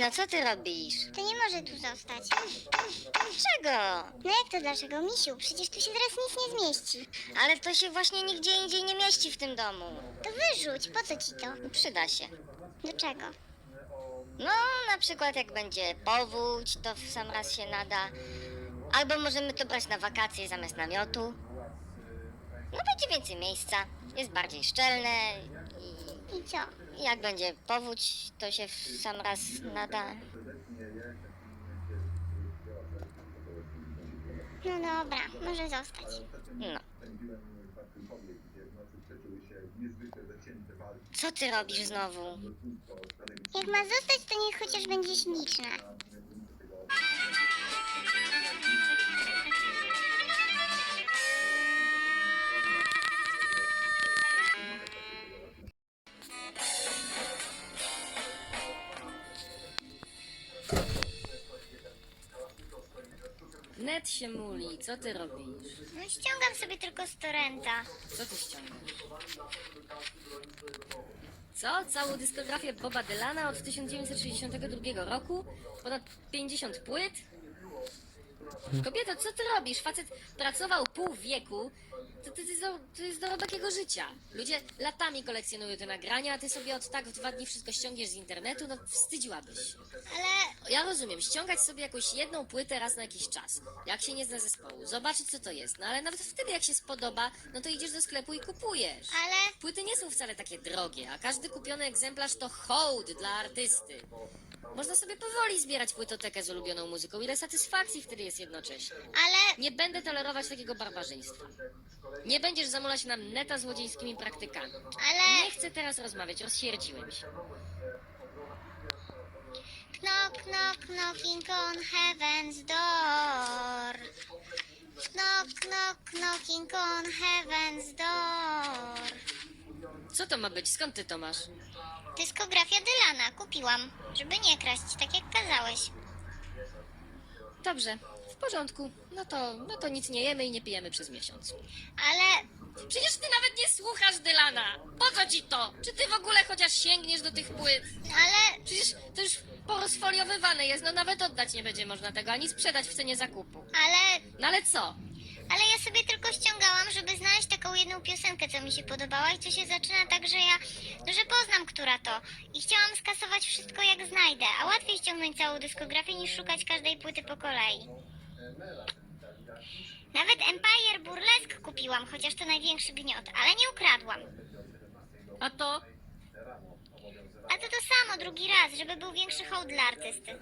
No co ty robisz? To nie może tu zostać. Czego? No jak to dlaczego, misiu? Przecież tu się teraz nic nie zmieści. Ale to się właśnie nigdzie indziej nie mieści w tym domu. To wyrzuć, po co ci to? Przyda się. Do czego? No, na przykład jak będzie powódź, to w sam raz się nada. Albo możemy to brać na wakacje zamiast namiotu. No będzie więcej miejsca, jest bardziej szczelne I co? jak będzie powódź, to się w sam raz nada. No dobra, może zostać. No. Co ty robisz znowu? Jak ma zostać, to niech chociaż będzie śliczna. Net się muli, co ty robisz? No ściągam sobie tylko z torrenta. Co ty ściągasz? Co? Całą dyskografię Boba Dylana od 1962 roku? Ponad 50 płyt? Kobieto, co ty robisz? Facet pracował pół wieku. To, to, to, jest, do- to jest dorobek jego życia. Ludzie latami kolekcjonują te nagrania, a ty sobie od tak w dwa dni wszystko ściągniesz z internetu? No wstydziłabyś się. Ale Ja rozumiem, ściągać sobie jakąś jedną płytę raz na jakiś czas, jak się nie zna zespołu, zobaczyć co to jest, no ale nawet wtedy jak się spodoba, no to idziesz do sklepu i kupujesz. Ale Płyty nie są wcale takie drogie, a każdy kupiony egzemplarz to hołd dla artysty. Można sobie powoli zbierać płytotekę z ulubioną muzyką, ile satysfakcji wtedy jest jednocześnie. ale Nie będę tolerować takiego barbarzyństwa. Nie będziesz zamulać nam neta złodziejskimi praktykami. ale Nie chcę teraz rozmawiać, rozsierdziłem się. knock knock knocking on heaven's door. Knock knock knocking on heaven's door. Co to ma być? Skąd ty to masz? Dyskografia Dylana kupiłam, żeby nie kraść, tak jak kazałeś. Dobrze, w porządku. No to, no to nic nie jemy i nie pijemy przez miesiąc. Ale Przecież ty nawet nie słuchasz Dylana! Po co ci to? Czy ty w ogóle chociaż sięgniesz do tych płyt? ale Przecież to już porozfoliowywane jest, no nawet oddać nie będzie można tego, ani sprzedać w cenie zakupu. ale No ale co? Ale ja sobie tylko ściągałam, żeby znaleźć taką jedną piosenkę, co mi się podobała i co się zaczyna tak, że ja, no, że poznam, która to. I chciałam skasować wszystko jak znajdę, a łatwiej ściągnąć całą dyskografię niż szukać każdej płyty po kolei. Nawet Empire Burlesque kupiłam, chociaż to największy gniot, ale nie ukradłam. A to? A to to samo drugi raz, żeby był większy hołd dla artysty.